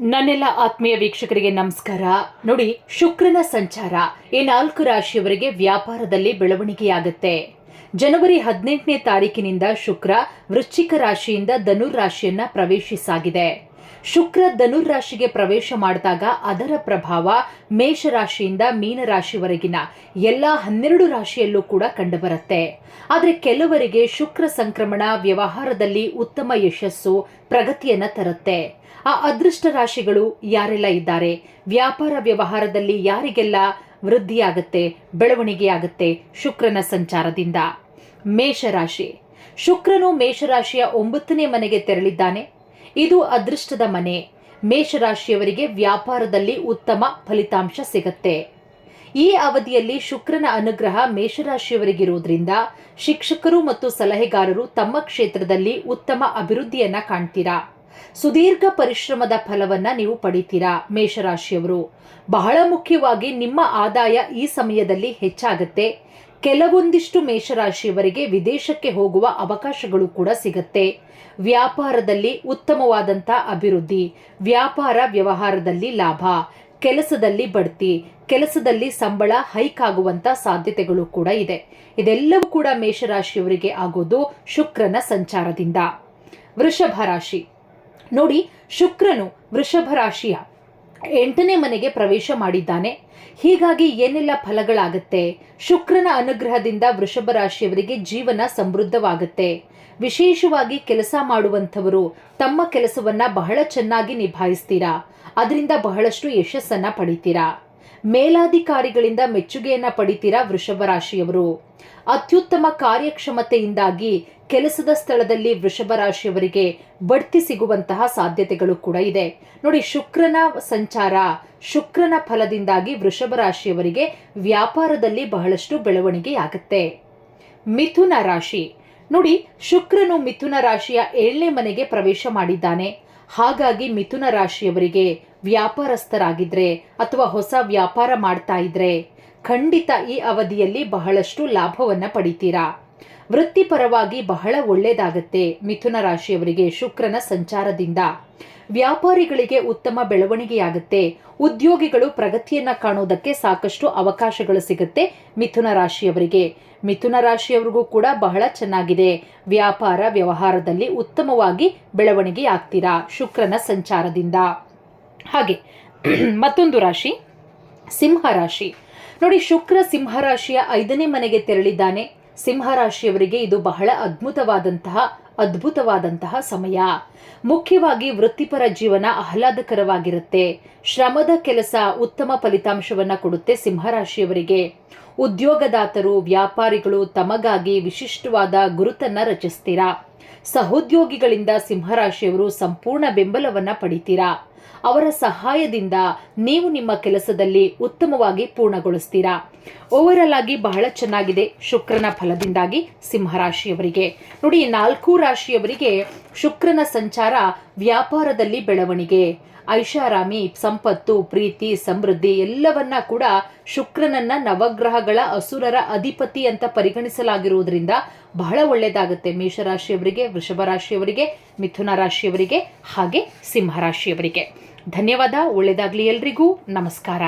ನನ್ನೆಲ್ಲ ಆತ್ಮೀಯ ವೀಕ್ಷಕರಿಗೆ ನಮಸ್ಕಾರ. ನೋಡಿ, ಶುಕ್ರನ ಸಂಚಾರ ಈ ನಾಲ್ಕು ರಾಶಿಯವರಿಗೆ ವ್ಯಾಪಾರದಲ್ಲಿ ಬೆಳವಣಿಗೆಯಾಗುತ್ತೆ. ಜನವರಿ ಹದಿನೆಂಟನೇ ತಾರೀಕಿನಿಂದ ಶುಕ್ರ ವೃಶ್ಚಿಕ ರಾಶಿಯಿಂದ ಧನುರ್ ರಾಶಿಯನ್ನ ಪ್ರವೇಶಿಸಾಗಿದೆ. ಶುಕ್ರ ಧನುರಾಶಿಗೆ ಪ್ರವೇಶ ಮಾಡಿದಾಗ ಅದರ ಪ್ರಭಾವ ಮೇಷರಾಶಿಯಿಂದ ಮೀನರಾಶಿವರೆಗಿನ ಎಲ್ಲ ಹನ್ನೆರಡು ರಾಶಿಯಲ್ಲೂ ಕೂಡ ಕಂಡುಬರುತ್ತೆ. ಆದರೆ ಕೆಲವರಿಗೆ ಶುಕ್ರ ಸಂಕ್ರಮಣ ವ್ಯವಹಾರದಲ್ಲಿ ಉತ್ತಮ ಯಶಸ್ಸು, ಪ್ರಗತಿಯನ್ನ ತರುತ್ತೆ. ಆ ಅದೃಷ್ಟ ರಾಶಿಗಳು ಯಾರೆಲ್ಲ ಇದ್ದಾರೆ? ವ್ಯಾಪಾರ ವ್ಯವಹಾರದಲ್ಲಿ ಯಾರಿಗೆಲ್ಲ ವೃದ್ಧಿಯಾಗುತ್ತೆ, ಬೆಳವಣಿಗೆಯಾಗುತ್ತೆ ಶುಕ್ರನ ಸಂಚಾರದಿಂದ? ಮೇಷರಾಶಿ. ಶುಕ್ರನು ಮೇಷರಾಶಿಯ ಒಂಬತ್ತನೇ ಮನೆಗೆ ತೆರಳಿದ್ದಾನೆ. ಇದು ಅದೃಷ್ಟದ ಮನೆ. ಮೇಷರಾಶಿಯವರಿಗೆ ವ್ಯಾಪಾರದಲ್ಲಿ ಉತ್ತಮ ಫಲಿತಾಂಶ ಸಿಗತ್ತೆ. ಈ ಅವಧಿಯಲ್ಲಿ ಶುಕ್ರನ ಅನುಗ್ರಹ ಮೇಷರಾಶಿಯವರಿಗಿರುವುದರಿಂದ ಶಿಕ್ಷಕರು ಮತ್ತು ಸಲಹೆಗಾರರು ತಮ್ಮ ಕ್ಷೇತ್ರದಲ್ಲಿ ಉತ್ತಮ ಅಭಿವೃದ್ಧಿಯನ್ನ ಕಾಣ್ತೀರಾ? ಸುದೀರ್ಘ ಪರಿಶ್ರಮದ ಫಲವನ್ನ ನೀವು ಪಡಿತೀರಾ ಮೇಷರಾಶಿಯವರು? ಬಹಳ ಮುಖ್ಯವಾಗಿ ನಿಮ್ಮ ಆದಾಯ ಈ ಸಮಯದಲ್ಲಿ ಹೆಚ್ಚಾಗತ್ತೆ. ಕೆಲವೊಂದಿಷ್ಟು ಮೇಷರಾಶಿಯವರಿಗೆ ವಿದೇಶಕ್ಕೆ ಹೋಗುವ ಅವಕಾಶಗಳು ಕೂಡ ಸಿಗತ್ತೆ. ವ್ಯಾಪಾರದಲ್ಲಿ ಉತ್ತಮವಾದಂಥ ಅಭಿವೃದ್ಧಿ, ವ್ಯಾಪಾರ ವ್ಯವಹಾರದಲ್ಲಿ ಲಾಭ, ಕೆಲಸದಲ್ಲಿ ಬಡ್ತಿ, ಕೆಲಸದಲ್ಲಿ ಸಂಬಳ ಹೈಕ್ ಆಗುವಂತ ಸಾಧ್ಯತೆಗಳು ಕೂಡ ಇದೆ. ಇದೆಲ್ಲವೂ ಕೂಡ ಮೇಷರಾಶಿಯವರಿಗೆ ಆಗೋದು ಶುಕ್ರನ ಸಂಚಾರದಿಂದ. ವೃಷಭ ರಾಶಿ. ನೋಡಿ, ಶುಕ್ರನು ವೃಷಭ ರಾಶಿಯ. ಎಂಟನೇ ಮನೆಗೆ ಪ್ರವೇಶ ಮಾಡಿದ್ದಾನೆ. ಹೀಗಾಗಿ ಏನೆಲ್ಲ ಫಲಗಳಾಗತ್ತೆ? ಶುಕ್ರನ ಅನುಗ್ರಹದಿಂದ ವೃಷಭ ರಾಶಿಯವರಿಗೆ ಜೀವನ ಸಮೃದ್ಧವಾಗುತ್ತೆ. ವಿಶೇಷವಾಗಿ ಕೆಲಸ ಮಾಡುವಂಥವರು ತಮ್ಮ ಕೆಲಸವನ್ನ ಬಹಳ ಚೆನ್ನಾಗಿ ನಿಭಾಯಿಸ್ತೀರಾ? ಅದರಿಂದ ಬಹಳಷ್ಟು ಯಶಸ್ಸನ್ನ ಪಡಿತೀರಾ? ಮೇಲಾಧಿಕಾರಿಗಳಿಂದ ಮೆಚ್ಚುಗೆಯನ್ನ ಪಡಿತೀರಾ ವೃಷಭ ರಾಶಿಯವರು? ಅತ್ಯುತ್ತಮ ಕಾರ್ಯಕ್ಷಮತೆಯಿಂದಾಗಿ ಕೆಲಸದ ಸ್ಥಳದಲ್ಲಿ ವೃಷಭ ರಾಶಿಯವರಿಗೆ ಬಡ್ತಿ ಸಿಗುವಂತಹ ಸಾಧ್ಯತೆಗಳು ಕೂಡ ಇದೆ. ನೋಡಿ, ಶುಕ್ರನ ಸಂಚಾರ, ಶುಕ್ರನ ಫಲದಿಂದಾಗಿ ವೃಷಭ ರಾಶಿಯವರಿಗೆ ವ್ಯಾಪಾರದಲ್ಲಿ ಬಹಳಷ್ಟು ಬೆಳವಣಿಗೆಯಾಗುತ್ತೆ. ಮಿಥುನ ರಾಶಿ. ನೋಡಿ, ಶುಕ್ರನು ಮಿಥುನ ರಾಶಿಯ ಏಳನೇ ಮನೆಗೆ ಪ್ರವೇಶ ಮಾಡಿದ್ದಾನೆ. ಹಾಗಾಗಿ ಮಿಥುನ ರಾಶಿಯವರಿಗೆ ವ್ಯಾಪಾರಸ್ಥರಾಗಿದ್ರೆ ಅಥವಾ ಹೊಸ ವ್ಯಾಪಾರ ಮಾಡ್ತಾ ಇದ್ರೆ ಖಂಡಿತ ಈ ಅವಧಿಯಲ್ಲಿ ಬಹಳಷ್ಟು ಲಾಭವನ್ನ ಪಡಿತೀರಾ? ವೃತ್ತಿಪರವಾಗಿ ಬಹಳ ಒಳ್ಳೆಯದಾಗತ್ತೆ ಮಿಥುನ ರಾಶಿಯವರಿಗೆ ಶುಕ್ರನ ಸಂಚಾರದಿಂದ. ವ್ಯಾಪಾರಿಗಳಿಗೆ ಉತ್ತಮ ಬೆಳವಣಿಗೆಯಾಗುತ್ತೆ, ಉದ್ಯೋಗಿಗಳು ಪ್ರಗತಿಯನ್ನ ಕಾಣುವುದಕ್ಕೆ ಸಾಕಷ್ಟು ಅವಕಾಶಗಳು ಸಿಗುತ್ತೆ ಮಿಥುನ ರಾಶಿಯವರಿಗೆ. ಮಿಥುನ ರಾಶಿಯವರಿಗೂ ಕೂಡ ಬಹಳ ಚೆನ್ನಾಗಿದೆ, ವ್ಯಾಪಾರ ವ್ಯವಹಾರದಲ್ಲಿ ಉತ್ತಮವಾಗಿ ಬೆಳವಣಿಗೆ ಆಗ್ತೀರಾ ಶುಕ್ರನ ಸಂಚಾರದಿಂದ. ಹಾಗೆ ಮತ್ತೊಂದು ರಾಶಿ, ಸಿಂಹ ರಾಶಿ. ನೋಡಿ, ಶುಕ್ರ ಸಿಂಹ ರಾಶಿಯ ಐದನೇ ಮನೆಗೆ ತೆರಳಿದ್ದಾನೆ. ಸಿಂಹ ರಾಶಿಯವರಿಗೆ ಇದು ಬಹಳ ಅದ್ಭುತವಾದಂತಹ ಅದ್ಭುತವಾದಂತಹ ಸಮಯ. ಮುಖ್ಯವಾಗಿ ವೃತ್ತಿಪರ ಜೀವನ ಆಹ್ಲಾದಕರವಾಗಿರುತ್ತೆ. ಶ್ರಮದ ಕೆಲಸ ಉತ್ತಮ ಫಲಿತಾಂಶವನ್ನ ಕೊಡುತ್ತೆ ಸಿಂಹರಾಶಿಯವರಿಗೆ ಉದ್ಯೋಗದಾತರು, ವ್ಯಾಪಾರಿಗಳು ತಮಗಾಗಿ ವಿಶಿಷ್ಟವಾದ ಗುರುತನ್ನು ರಚಿಸ್ತೀರಾ? ಸಹೋದ್ಯೋಗಿಗಳಿಂದ ಸಿಂಹರಾಶಿಯವರು ಸಂಪೂರ್ಣ ಬೆಂಬಲವನ್ನ ಪಡಿತೀರಾ? ಅವರ ಸಹಾಯದಿಂದ ನೀವು ನಿಮ್ಮ ಕೆಲಸದಲ್ಲಿ ಉತ್ತಮವಾಗಿ ಪೂರ್ಣಗೊಳಿಸ್ತೀರಾ? ಓವರ್ ಆಗಿ ಬಹಳ ಚೆನ್ನಾಗಿದೆ. ಶುಕ್ರನ ಫಲದಿಂದಾಗಿ ಸಿಂಹರಾಶಿಯವರಿಗೆ. ನೋಡಿ, ನಾಲ್ಕು ರಾಶಿಯವರಿಗೆ ಶುಕ್ರನ ಸಂಚಾರ ವ್ಯಾಪಾರದಲ್ಲಿ ಬೆಳವಣಿಗೆ. ಐಷಾರಾಮಿ, ಸಂಪತ್ತು, ಪ್ರೀತಿ, ಸಮೃದ್ಧಿ ಎಲ್ಲವನ್ನ ಕೂಡ ಶುಕ್ರನನ್ನ ನವಗ್ರಹಗಳ ಅಸುರರ ಅಧಿಪತಿ ಅಂತ ಪರಿಗಣಿಸಲಾಗಿರುವುದರಿಂದ ಬಹಳ ಒಳ್ಳೆಯದಾಗುತ್ತೆ ಮೇಷರಾಶಿಯವರಿಗೆ ವೃಷಭ ರಾಶಿಯವರಿಗೆ ಮಿಥುನ ರಾಶಿಯವರಿಗೆ ಹಾಗೆ ಸಿಂಹ ರಾಶಿಯವರಿಗೆ. ಧನ್ಯವಾದ ಒಳ್ಳೆಯದಾಗಲಿ ಎಲ್ರಿಗೂ. ನಮಸ್ಕಾರ.